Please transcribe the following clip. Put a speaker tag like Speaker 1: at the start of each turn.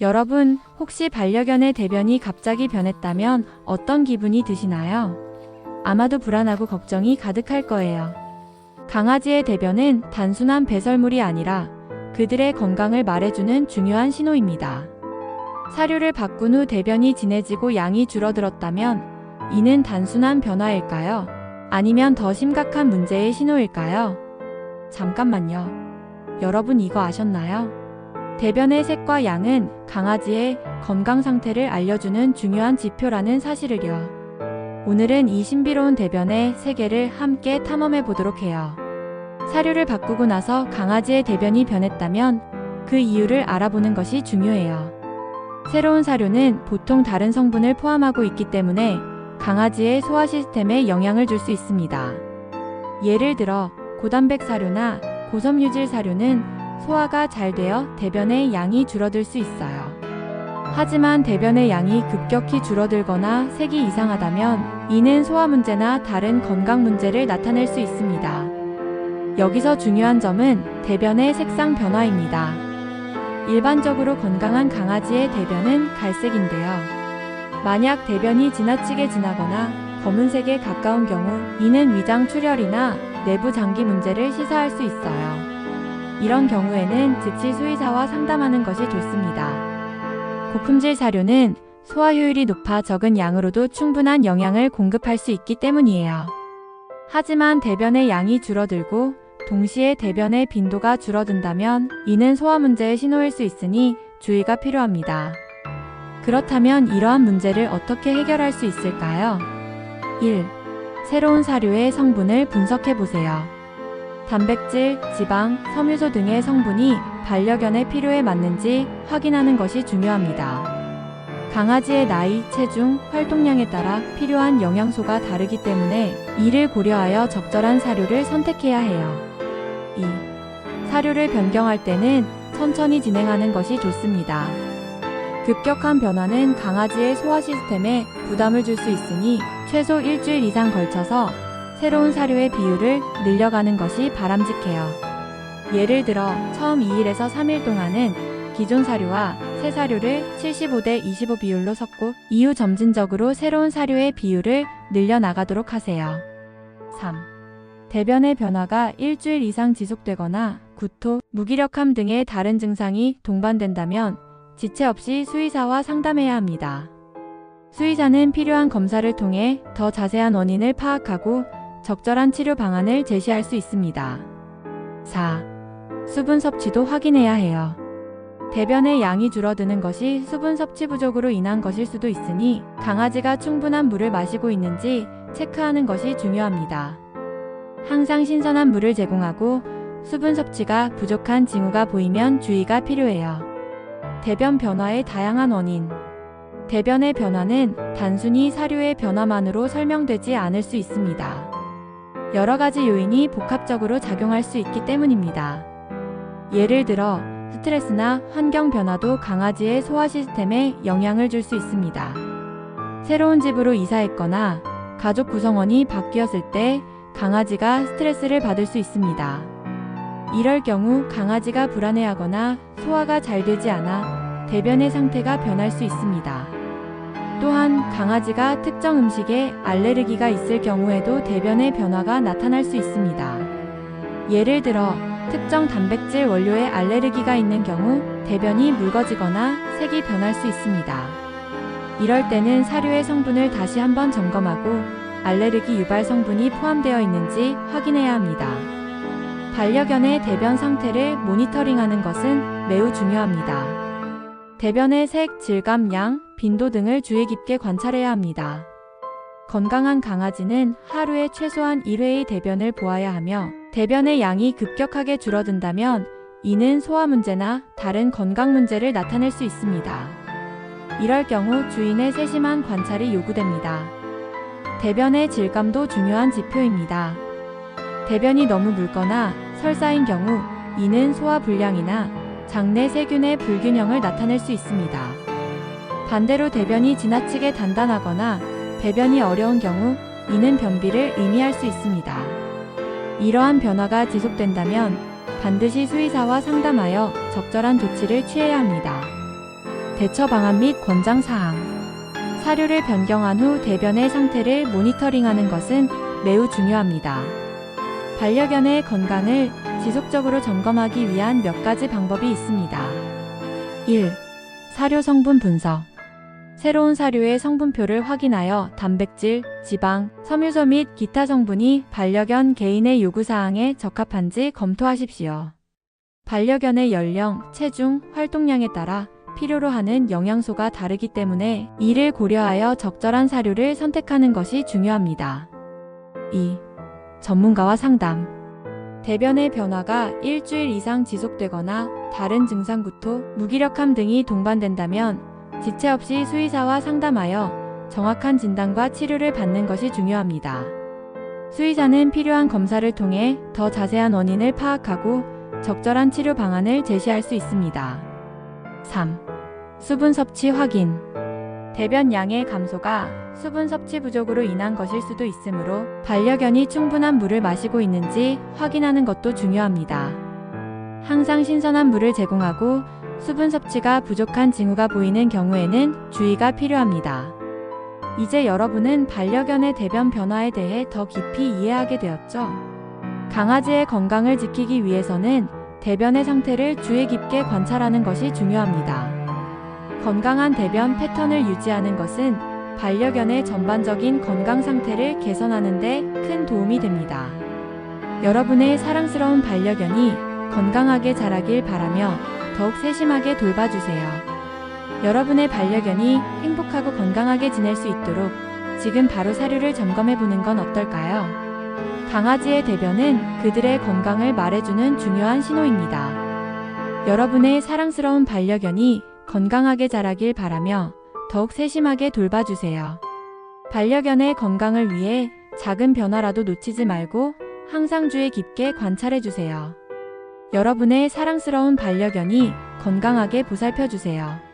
Speaker 1: 여러분, 혹시 반려견의 대변이 갑자기 변했다면 어떤 기분이 드시나요? 아마도 불안하고 걱정이 가득할 거예요. 강아지의 대변은 단순한 배설물이 아니라 그들의 건강을 말해주는 중요한 신호입니다. 사료를 바꾼 후 대변이 진해지고 양이 줄어들었다면 이는 단순한 변화일까요? 아니면 더 심각한 문제의 신호일까요? 잠깐만요. 여러분 이거 아셨나요? 대변의 색과 양은 강아지의 건강 상태를 알려주는 중요한 지표라는 사실을요. 오늘은 이 신비로운 대변의 세계를 함께 탐험해 보도록 해요. 사료를 바꾸고 나서 강아지의 대변이 변했다면 그 이유를 알아보는 것이 중요해요. 새로운 사료는 보통 다른 성분을 포함하고 있기 때문에 강아지의 소화 시스템에 영향을 줄 수 있습니다. 예를 들어 고단백 사료나 고섬유질 사료는 소화가 잘 되어 대변의 양이 줄어들 수 있어요. 하지만 대변의 양이 급격히 줄어들거나 색이 이상하다면 이는 소화 문제나 다른 건강 문제를 나타낼 수 있습니다. 여기서 중요한 점은 대변의 색상 변화입니다. 일반적으로 건강한 강아지의 대변은 갈색인데요. 만약 대변이 지나치게 진하거나 검은색에 가까운 경우 이는 위장 출혈이나 내부 장기 문제를 시사할 수 있어요. 이런 경우에는 즉시 수의사와 상담하는 것이 좋습니다. 고품질 사료는 소화 효율이 높아 적은 양으로도 충분한 영양을 공급할 수 있기 때문이에요. 하지만 대변의 양이 줄어들고 동시에 대변의 빈도가 줄어든다면 이는 소화 문제의 신호일 수 있으니 주의가 필요합니다. 그렇다면 이러한 문제를 어떻게 해결할 수 있을까요? 1. 새로운 사료의 성분을 분석해 보세요. 단백질, 지방, 섬유소 등의 성분이 반려견의 필요에 맞는지 확인하는 것이 중요합니다. 강아지의 나이, 체중, 활동량에 따라 필요한 영양소가 다르기 때문에 이를 고려하여 적절한 사료를 선택해야 해요. 2. 사료를 변경할 때는 천천히 진행하는 것이 좋습니다. 급격한 변화는 강아지의 소화 시스템에 부담을 줄 수 있으니 최소 일주일 이상 걸쳐서 새로운 사료의 비율을 늘려가는 것이 바람직해요. 예를 들어 처음 2일에서 3일 동안은 기존 사료와 새 사료를 75대 25 비율로 섞고 이후 점진적으로 새로운 사료의 비율을 늘려나가도록 하세요. 3. 대변의 변화가 일주일 이상 지속되거나 구토, 무기력함 등의 다른 증상이 동반된다면 지체 없이 수의사와 상담해야 합니다. 수의사는 필요한 검사를 통해 더 자세한 원인을 파악하고 적절한 치료 방안을 제시할 수 있습니다. 4. 수분 섭취도 확인해야 해요. 대변의 양이 줄어드는 것이 수분 섭취 부족으로 인한 것일 수도 있으니 강아지가 충분한 물을 마시고 있는지 체크하는 것이 중요합니다. 항상 신선한 물을 제공하고 수분 섭취가 부족한 징후가 보이면 주의가 필요해요. 대변 변화의 다양한 원인. 대변의 변화는 단순히 사료의 변화만으로 설명되지 않을 수 있습니다. 여러 가지 요인이 복합적으로 작용할 수 있기 때문입니다. 예를 들어 스트레스나 환경 변화도 강아지의 소화 시스템에 영향을 줄 수 있습니다. 새로운 집으로 이사했거나 가족 구성원이 바뀌었을 때 강아지가 스트레스를 받을 수 있습니다. 이럴 경우 강아지가 불안해하거나 소화가 잘 되지 않아 대변의 상태가 변할 수 있습니다. 또한 강아지가 특정 음식에 알레르기가 있을 경우에도 대변의 변화가 나타날 수 있습니다. 예를 들어 특정 단백질 원료에 알레르기가 있는 경우 대변이 묽어지거나 색이 변할 수 있습니다. 이럴 때는 사료의 성분을 다시 한번 점검하고 알레르기 유발 성분이 포함되어 있는지 확인해야 합니다. 반려견의 대변 상태를 모니터링하는 것은 매우 중요합니다. 대변의 색, 질감, 양, 빈도 등을 주의 깊게 관찰해야 합니다. 건강한 강아지는 하루에 최소한 1회의 대변을 보아야 하며 대변의 양이 급격하게 줄어든다면 이는 소화 문제나 다른 건강 문제를 나타낼 수 있습니다. 이럴 경우 주인의 세심한 관찰이 요구됩니다. 대변의 질감도 중요한 지표입니다. 대변이 너무 묽거나 설사인 경우 이는 소화 불량이나 장내 세균의 불균형을 나타낼 수 있습니다. 반대로 대변이 지나치게 단단하거나 배변이 어려운 경우 이는 변비를 의미할 수 있습니다. 이러한 변화가 지속된다면 반드시 수의사와 상담하여 적절한 조치를 취해야 합니다. 대처 방안 및 권장 사항. 사료를 변경한 후 대변의 상태를 모니터링하는 것은 매우 중요합니다. 반려견의 건강을 지속적으로 점검하기 위한 몇 가지 방법이 있습니다. 1. 사료 성분 분석. 새로운 사료의 성분표를 확인하여 단백질, 지방, 섬유소 및 기타 성분이 반려견 개인의 요구사항에 적합한지 검토하십시오. 반려견의 연령, 체중, 활동량에 따라 필요로 하는 영양소가 다르기 때문에 이를 고려하여 적절한 사료를 선택하는 것이 중요합니다. 2. 전문가와 상담. 대변의 변화가 일주일 이상 지속되거나 다른 증상 구토, 무기력함 등이 동반된다면 지체 없이 수의사와 상담하여 정확한 진단과 치료를 받는 것이 중요합니다. 수의사는 필요한 검사를 통해 더 자세한 원인을 파악하고 적절한 치료 방안을 제시할 수 있습니다. 3. 수분 섭취 확인. 대변 양의 감소가 수분 섭취 부족으로 인한 것일 수도 있으므로 반려견이 충분한 물을 마시고 있는지 확인하는 것도 중요합니다. 항상 신선한 물을 제공하고 수분 섭취가 부족한 징후가 보이는 경우에는 주의가 필요합니다. 이제 여러분은 반려견의 대변 변화에 대해 더 깊이 이해하게 되었죠? 강아지의 건강을 지키기 위해서는 대변의 상태를 주의 깊게 관찰하는 것이 중요합니다. 건강한 대변 패턴을 유지하는 것은 반려견의 전반적인 건강 상태를 개선하는 데 큰 도움이 됩니다. 여러분의 사랑스러운 반려견이 건강하게 자라길 바라며 더욱 세심하게 돌봐주세요. 여러분의 반려견이 행복하고 건강하게 지낼 수 있도록 지금 바로 사료를 점검해 보는 건 어떨까요? 강아지의 대변은 그들의 건강을 말해주는 중요한 신호입니다. 여러분의 사랑스러운 반려견이 건강하게 자라길 바라며 더욱 세심하게 돌봐주세요. 반려견의 건강을 위해 작은 변화라도 놓치지 말고 항상 주의 깊게 관찰해주세요. 여러분의 사랑스러운 반려견이 건강하게 보살펴 주세요.